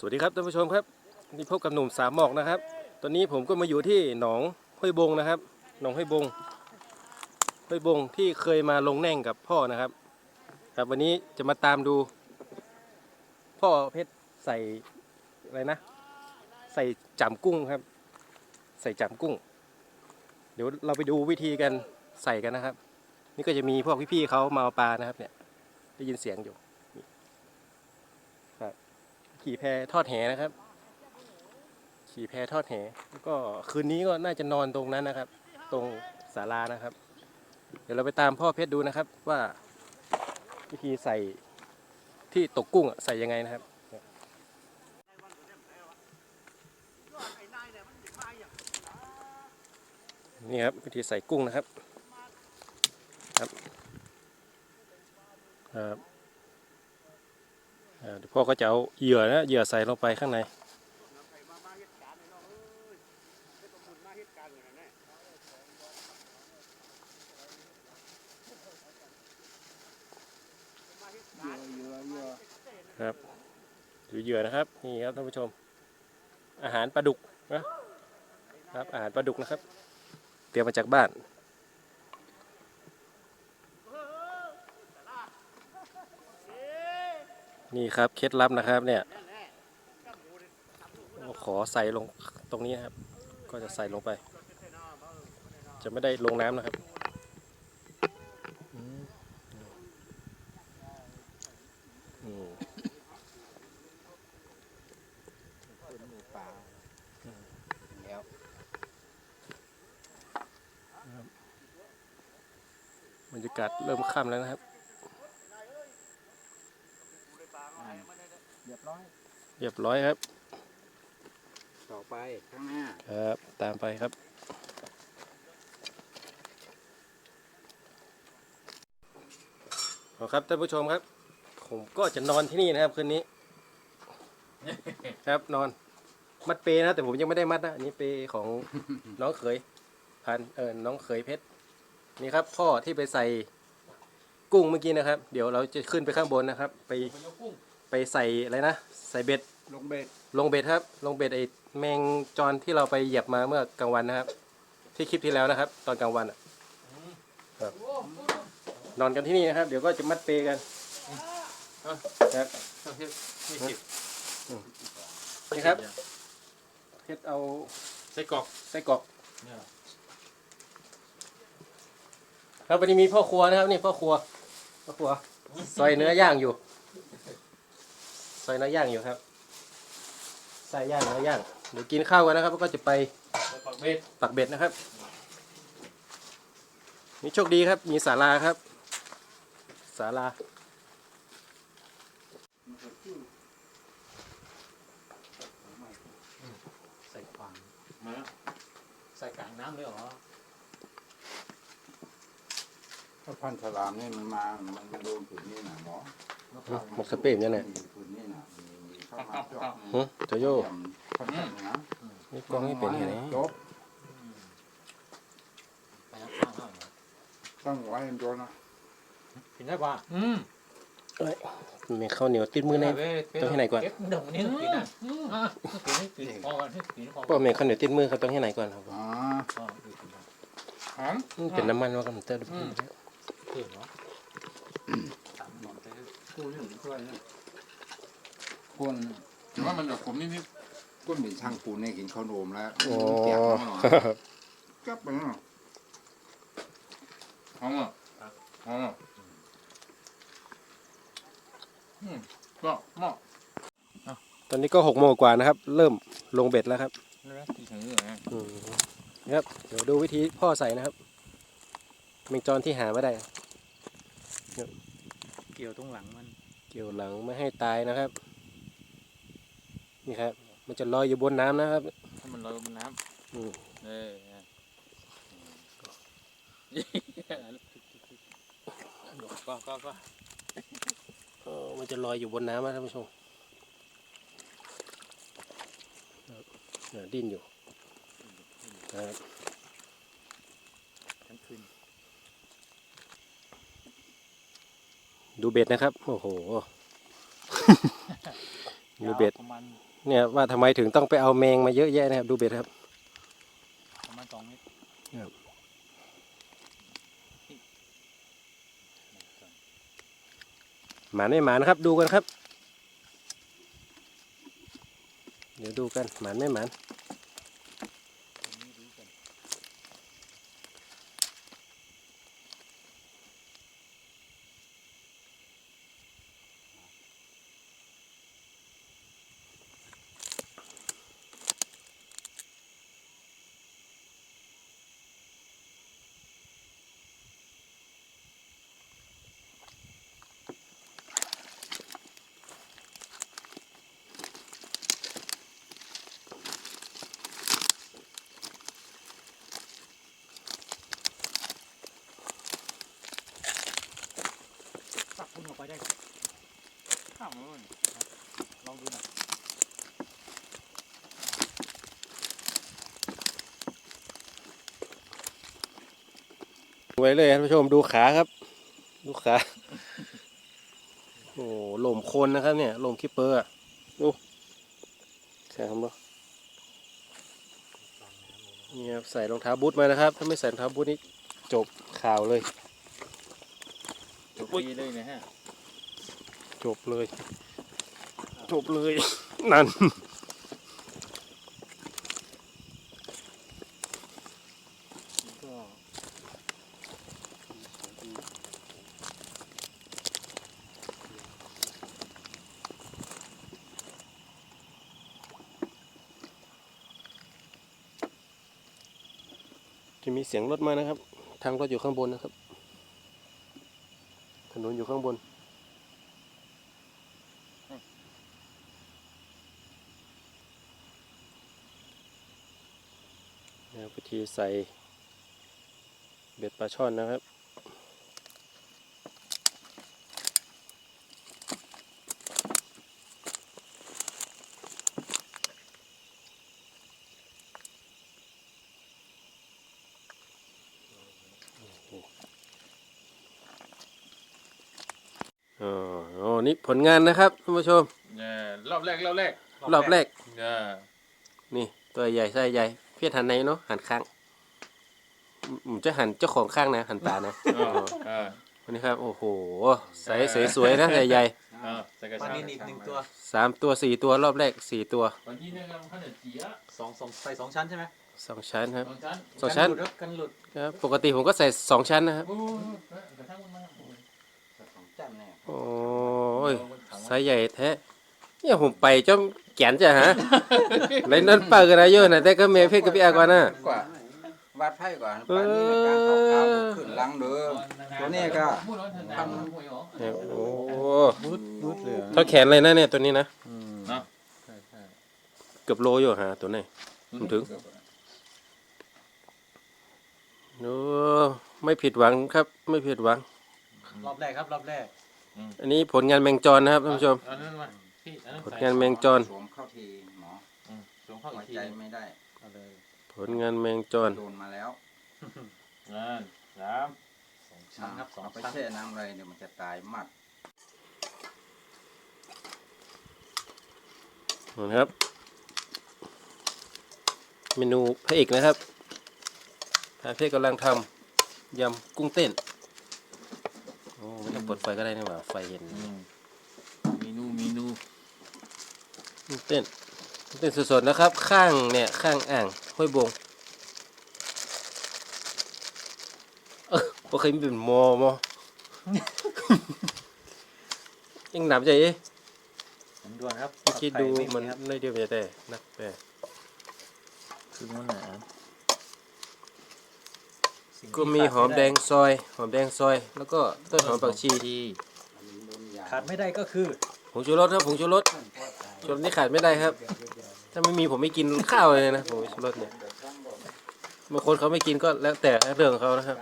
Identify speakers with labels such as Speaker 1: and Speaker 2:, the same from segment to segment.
Speaker 1: สวัสดีครับท่านผู้ชมครับนี่พบกับหนุ่มสามหมอกนะครับ ตอนนี้ผมก็มาอยู่ที่หนองห้วยบงนะครับ หนองห้วยบงห้วยบงที่เคยมาลงแน่งกับพ่อนะครับ ครับวันนี้จะมาตามดู พ่อเพชรใส่อะไรนะ ใส่จามกุ้งครับ ใส่จามกุ้ง เดี๋ยวเราไปดูวิธีการใส่กันนะครับ นี่ก็จะมีพวกพี่ๆเขามาเอาปลานะครับเนี่ยได้ยินเสียงอยู่ ขี่แพทอดแหนะครับ ขี่แพทอดแหแล้วก็คืนนี้ก็น่าจะนอนตรงนั้นนะครับ ตรงศาลานะครับ เดี๋ยวเราไปตามพ่อเพชรดูนะครับ ว่าวิธีใส่ที่ตกกุ้งใส่ยังไงนะครับนี่ครับวิธีใส่กุ้งนะครับ ครับครับ พ่อก็จะเอาเหยื่อนะเหยื่อใส่ลงไปข้างในครับดูเหยื่อนะครับนี่ครับท่านผู้ชม อาหารปลาดุกนะครับอาหารปลาดุกนะครับ เตรียมมาจากบ้าน นี่ครับเคล็ดลับนะครับเนี่ยขอใส่ลงตรงนี้ครับ ก็จะใส่ลงไป จะไม่ได้ลงน้ำนะครับอืมอืมบรรยากาศเริ่มค่ำแล้วนะครับ
Speaker 2: เรี ยบร้อย
Speaker 1: เรียบร้อยครับ
Speaker 2: ต่อไปข้างหน้า
Speaker 1: ครับ ตามไปครับ เอาครับท่านผู้ชมครับ ผมก็จะนอนที่นี่นะครับคืนนี้ ครับนอน มัดเปนะ แต่ผมยังไม่ได้มัดนะ อันนี้เปของ น้องเขยพันเออน้องเขยเพชร นี่ครับพ่อที่ไปใส่กุ้งเมื่อกี้นะครับ เดี๋ยวเราจะขึ้นไปข้างบนนะครับ ไป ไป ใส่อะไรนะ ใส่เบ็ด
Speaker 2: ลงเบ็ด
Speaker 1: ลงเบ็ดครับ ลงเบ็ดไอ้แมงจรที่เราไปเหยียบมาเมื่อกลางวันนะครับ ที่คลิปที่แล้วนะครับ ตอนกลางวันอะครับนอนกันที่นี่นะครับ เดี๋ยวก็จะมัดเปกันครับนี่ครับเพชรเอา
Speaker 3: ไส้กรอก
Speaker 1: ไส้กรอกครับวันนี้มีพ่อครัวนะครับ นี่พ่อครัวพ่อครัวซอยเนื้อย่างอยู่ซ อยเนื้อย่างอยู่ครับใส่ย่างเนื้อย่างเดี๋ยวกินข้าวกันนะครับแล้วก็จะไป
Speaker 3: ปักเบ็ด
Speaker 1: ปักเบ็ดนะครับนี่โชคดีครับมีศาลาครับศาลา
Speaker 2: ใส่ขวาง
Speaker 3: มาแล้ว
Speaker 2: ใส่กลางน้ำเลยเหรอถ้าพันธุ์ฉลามนี่มันมา มันโดนผืนนี่นะหมอ
Speaker 1: ห มกสเปรย์เนี่ยเนี่ย
Speaker 2: ผืนนี่นะมีมีเข้ามาจอบ
Speaker 1: หึโจโย่
Speaker 2: พันธุ์นะ
Speaker 1: นี่กล้องไม่เป็นยังไง
Speaker 2: จบ
Speaker 4: ไปน้ำข้างเอาเหรอ
Speaker 2: ตั้งไว้โดนนะ
Speaker 4: กินได้ป่ะ
Speaker 3: อืม
Speaker 1: เอ้ยมีข้าวเหนียวติดมือในต้องให้ไหนก่อน
Speaker 4: เก็บเดี๋ยววันนี้กินอะอะกินให้กินพอกันให้กินพอ
Speaker 1: ป้าเมย์ข้าวเหนียวติดมือครับต้องให้ไหนก่อนครับ
Speaker 2: อ๋อ
Speaker 4: อ๋อกินกินได้
Speaker 3: หอม
Speaker 1: อืมเป็นน้ำมันว่ากันเตอร์
Speaker 4: เก่งเนาะ
Speaker 2: กูนี่มันช่วยนะคน
Speaker 3: แต่ว่ามันแบบผมนิด
Speaker 2: ก้นเป็นช่างปูนเนี่ยกินข้าวโนมแล้ว
Speaker 1: โอ้
Speaker 2: แกะมาหน่อยกลับไปแล้ว
Speaker 3: ๆหอมอะหอมอะอืมก็เหมาะ
Speaker 1: ตอนนี้ก็หกโมงกว่านะครับ เริ่มลงเบ็ดแล้วครับ
Speaker 3: แล้วกินถึงเหรอ
Speaker 1: อืมครับเดี๋ยวดูวิธีพ่อใส่นะครับแมงจรที่หาไม่ได้
Speaker 4: เกี่ยวตรงหลังมัน
Speaker 1: เกี่ยวหลังไม่ให้ตายนะครับ นี่ครับ มันจะลอยอยู่บนน้ำนะครับ
Speaker 3: ให้มันลอยบนน้
Speaker 1: อืมำ
Speaker 3: เออเออก็ก็ก็
Speaker 1: เออมันจะลอยอยู่บนน้ำนะท่านผู้ชมครับเนี่ยดิ้นอยู่นะครับ
Speaker 4: ทั้งคืน
Speaker 1: ดูเบ็ดนะครับ โอ้โห ดูเบ็ด
Speaker 4: ประมาณ
Speaker 1: เนี่ยว่าทำไมถึงต้องไปเอาแมงมาเยอะแยะนะครับ ดูเบ็ดครับ
Speaker 3: ประมาณสองเมตร
Speaker 1: ครับ หมานไม่หมานครับ ดูกันครับ เดี๋ยวดูกันหมานไม่หมาน
Speaker 4: สับคุณออกไปได้ครับ
Speaker 3: ข้ามเลย
Speaker 4: ลองดูหน่อย
Speaker 1: ไว้เลยท่านผู้ชมดูขาครับ ดูขา โอ้หล่มโคนนะครับเนี่ยหล่มคิปเปอร์อะดูใช่ครับดูนี่ครับใส่รองเท้าบูทมานะครับ ถ้าไม่ใส่รองเท้าบูทนี่จบข่าวเลย
Speaker 3: จบปีเลยนะฮะ
Speaker 1: จบเลย จบเลย นั่น เสียงรถมานะครับ ทางรถอยู่ข้างบนนะครับ ถนนอยู่ข้างบน แล้วพิธีใส่เบ็ดปลาช่อนนะครับ อ๋อโอ้ นี่ผลงานนะครับท่านผู้ชม
Speaker 3: เนี่ยรอบแรกรอบแรก
Speaker 1: รอบแรก
Speaker 3: เนี่ย
Speaker 1: นี่ตัวใหญ่ไส้ใหญ่เพียรหันไหนเนาะหันข้างผมจะหันเจ้าของข้างนะหันตานะ
Speaker 3: เออเออ
Speaker 1: วันนี้ครับโอ้โหใสสวยๆนะใหญ่
Speaker 3: เออใส่กระ
Speaker 4: ปลา
Speaker 3: ชัง
Speaker 4: นินอีกหนึ่งตัว
Speaker 1: ๆสามตัวสี่ตัวรอบแรกสี่ตัว
Speaker 3: ตอนที่เนี่ยมันขนาดเจีย
Speaker 4: สองสองใส่สองชั้นใช่ไหม
Speaker 1: สองชั้นครับ
Speaker 3: สองชั้น
Speaker 1: สองชั้น
Speaker 4: กันหลุดครับกันหลุด
Speaker 1: ครับปกติผมก็ใส่สองชั้นนะครับ
Speaker 3: โอ้โหกระทั่งมันมาโอ้ย
Speaker 2: สองจันเนี่ย
Speaker 1: โอ้ยไซส์ใหญ่แท้เนี่ยผมไปจนแขนจะฮะในนั้นปากอะไรเยอะนะแต่ก็เมเพชรกับพี่อากวานะ
Speaker 2: กว่าวัดไพ่ก่อนปานนี้ในการขอบข้าวขึ้นหลังเด้อตัวนี้ก็
Speaker 3: ทำหวยเหรอ
Speaker 1: เนี่ยโอ้
Speaker 2: บูดบูดเหลือ
Speaker 1: เท่าแขนเลยนะเนี่ยตัวนี้นะ
Speaker 3: เนาะ
Speaker 1: เกือบโลอยู่ฮะตัวนี้มันถึงโอ้ไม่ผิดหวังครับ ไม่ผิดหวัง
Speaker 4: รอบแรกครับรอบแรก
Speaker 1: อันนี้ผลงานแมงจรนะครับท่านผู้ชม
Speaker 3: อันนั้นมาพี่อันนั้น
Speaker 1: ผล
Speaker 3: ใส่
Speaker 1: งานแมงจร
Speaker 2: สวมเข้าทีหมอ
Speaker 3: อืมสวมเข้า
Speaker 2: หั
Speaker 3: อี
Speaker 2: ว
Speaker 3: กที
Speaker 2: ใจไม่ได้
Speaker 4: เอาเลย
Speaker 1: ผลงานแมงจร
Speaker 2: โดนมาแล้ว
Speaker 3: นั่นสาม
Speaker 4: สองชั้นครับสอง
Speaker 2: เอาไป
Speaker 4: ชั้น
Speaker 2: แช่น้ำอะไรเดี๋ยวมันจะตายหมัด
Speaker 1: นะครับ เมนูพระเอกนะครับพระเพชรกำลังทำยำกุ้งเต้น โอ้ไม่ต้องเปิดไฟก็ได้นี่หว่าไฟเย็น
Speaker 3: อืมเมนูเมนู
Speaker 1: กุ้งเต้นกุ้งเต้นสดๆนะครับ ข้างเนี่ยข้างอ่างห้วยบงเออบ่เคยมีเป็นหมอมอยังหนับใจเอ๊ะ
Speaker 4: ผมด่วนครับ
Speaker 1: เมื่อกี้ดู
Speaker 4: ไข่ไมั
Speaker 1: น
Speaker 4: ครับ
Speaker 1: ไม่เดียวไปแต่นักแต่
Speaker 3: คือมันหนา
Speaker 4: สิ่งที่
Speaker 1: ก็มีหอมแดงซอย หอมแดงซอย แล้วก็ต้นหอมผักชี
Speaker 3: ที่
Speaker 4: ขาดไม่ได้ก็คือ
Speaker 1: ผงชูรสครับผงชูรสชูรสนี่ขาดไม่ได้ครับ ถ้าไม่มีผมไม่กินข้าวเลยนะผงชูรสเนี่ยบางคนเขาไม่กินก็แล้วแต่เรื่องของเขานะครับ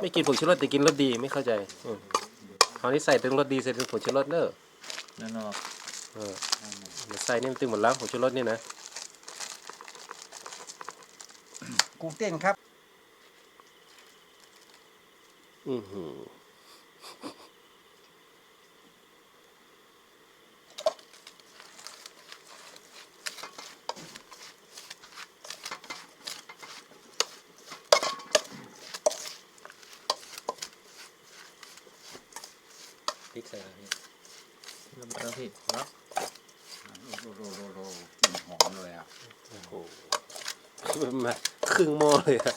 Speaker 1: ไม่กินผงชูรสแต่กินรสดีไม่เข้าใจอืมคราวนี้ใส่ถึงรสดีใส่ถึงผงชูรสเนอะ
Speaker 3: นั่นเนาะ
Speaker 1: เออเดี๋ยวใส่นี่มันตึงหมดแล้วผงชูรสนี่นะ
Speaker 2: กุ้งเต้นครับ พ
Speaker 1: ริ
Speaker 4: กใส่แล้วพี่
Speaker 3: แล้วแล้วพี่แล้ว
Speaker 2: โรโรโรโรห
Speaker 1: อมเลยอะโอ้โหมาครึ่งหม้อเลยอะ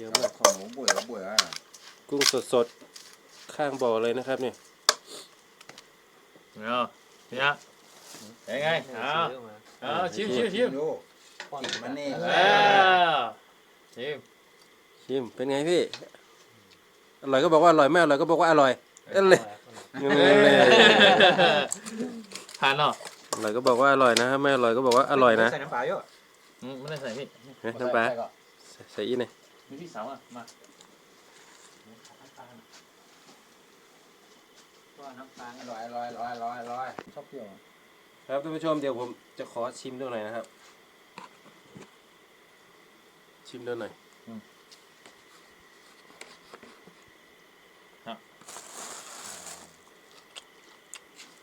Speaker 1: เยอะมาก
Speaker 2: ของหมูบุ๋ยบุ๋ยอะ
Speaker 1: กุ้งสดๆ ข้างบ่อเลยนะครับเนี่ย
Speaker 3: เนาะเนี่ยเป็นไงเอาเอาชิมชิมชิม
Speaker 2: ดูมันนี่
Speaker 3: เออชิม
Speaker 1: ชิมเป็นไงพี่อร่อยก็บอกว่าอร่อยไม่อร่อยก็บอกว่าอร่อยเอ้ยเลยเอ้ยเลย
Speaker 3: ทานเนาะ
Speaker 1: อร่อยก็บอกว่าอร่อยนะครับไม่อร่อยก็บอกว่าอร่อยนะ
Speaker 2: ใส่น้ำปลาเยอะ
Speaker 3: อืมไม่ได้ใส่พี่
Speaker 1: เฮ้ยน้ำปลาใส่ใส่อีกหน่อย
Speaker 3: มีพี่สาวอะ มา
Speaker 2: น้ำตาลอร่อยอร่อยอร่อยอร่อยอร่อยชอบเปรี้ยว
Speaker 1: ครับท่านผู้ชมเดี๋ยวผมจะขอชิมด้วยหน่อยนะครับ ชิมด้วยหน่อย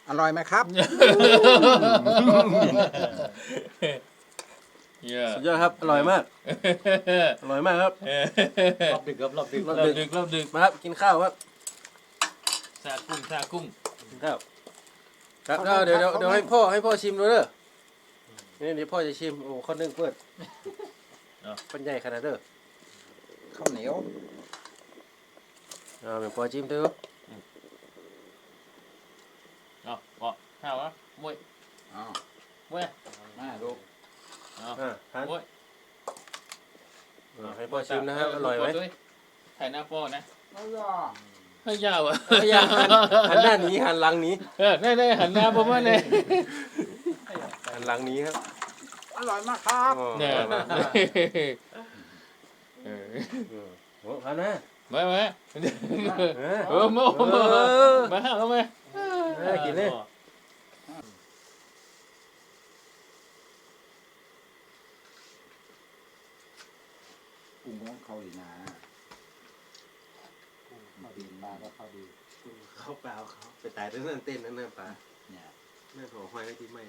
Speaker 2: อร่อยไหมครับ
Speaker 3: เยอะ
Speaker 1: สุดยอดครับ อร่อยมาก อร่อยมากครับ
Speaker 4: รอบดึกครับรอบดึก
Speaker 1: รอบ
Speaker 3: รอบ
Speaker 1: ดึ
Speaker 3: ดึ
Speaker 1: ก
Speaker 3: กรอบดึก
Speaker 1: มาครับ กินข้าวครับ
Speaker 3: ซากุ้งซากุ้ง
Speaker 1: กินข้าว ครับก็เดี๋ยวเดี๋ยวเดี๋ยวให้พ่อให้พ่อชิมด้วยเด้อนี่เดี๋ยวพ่อจะชิม โอ้ข้อนึ่งเปิดเป็นใหญ่ขนาดเด้อ
Speaker 2: ข้าวเหนียว
Speaker 1: เอาเป็นพ่อชิมดู
Speaker 3: เอาเอาข้าวอะมวย
Speaker 2: อ๋อ
Speaker 3: มวย
Speaker 2: มาลูก
Speaker 3: เอา
Speaker 1: อ่าทาน
Speaker 3: มวย
Speaker 1: อ่าให้พ่อชิมนะครับอร่อยไหม
Speaker 3: ไข่หน้าป้อนะ
Speaker 2: อร่อย
Speaker 3: ให้ยาวอะ
Speaker 1: เอ้ยอย่าหันหันหน้าหนีหันหลังหนี
Speaker 3: เออได้ได้หันหน้าผมมาเลย
Speaker 1: หันหลังหนีครับ
Speaker 2: อร่อยมากครับ
Speaker 1: อ๋อ
Speaker 3: เนี่ย
Speaker 1: มามา
Speaker 3: เออ
Speaker 1: อืมโอ้หันหน้า
Speaker 3: มามา
Speaker 1: เออ
Speaker 3: เออมา
Speaker 1: เออ
Speaker 3: มาห้าเข้ามา
Speaker 1: เออกินเลย
Speaker 2: กุ้งของ เขาดีนะปีนมาก็เข้าดี
Speaker 1: เขาเปล่าเขาไปตายตั้งแต่เต้นนั่นน่ะปลา
Speaker 2: เนี่ย
Speaker 1: นั่นหัวหอยไว้ที่ไม่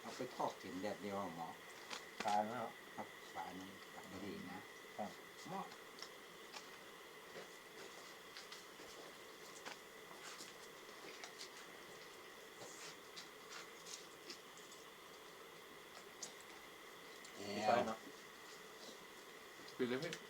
Speaker 2: เอาไปทอดกินแดดเดียวหมอ
Speaker 3: ตายแล้ว
Speaker 2: ครับฝานี้ตักดีนะหม้อ
Speaker 3: Biblia.